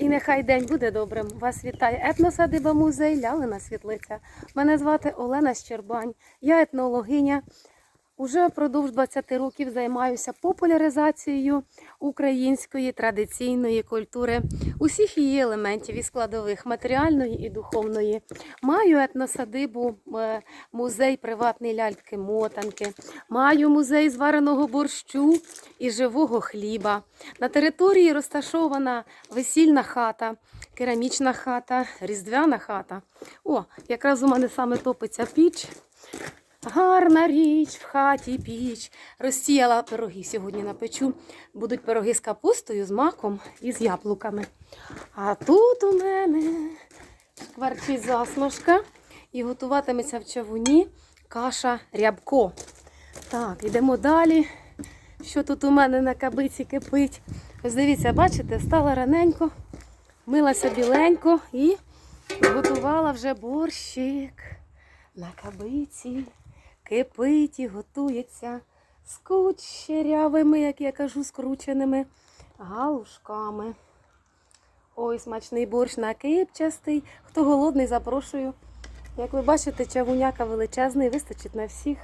І нехай день буде добрим. Вас вітає етносадиба музей Лялина Світлиця. Мене звати Олена Щербань. Я етнологиня. Уже впродовж 20 років займаюся популяризацією української традиційної культури, усіх її елементів і складових матеріальної і духовної. Маю етносадибу, е, музей приватний ляльки-мотанки, маю музей звареного борщу і живого хліба. На території розташована весільна хата, керамічна хата, різдвяна хата. О, якраз у мене саме топиться піч. Гарна річ в хаті піч. Розсіяла пироги сьогодні напечу. Будуть пироги з капустою, з маком і з яблуками. А тут у мене кварчить засмажка і готуватиметься в чавуні каша рябко. Так, йдемо далі. Що тут у мене на кабиці кипить? Ось дивіться, бачите, стала раненько, милася біленько і готувала вже борщик на кабиці. Кипить і готується з кучерявими, як я кажу, скрученими галушками. Ой, смачний борщ накипчастий. Хто голодний, запрошую. Як ви бачите, чавуняка величезний, вистачить на всіх.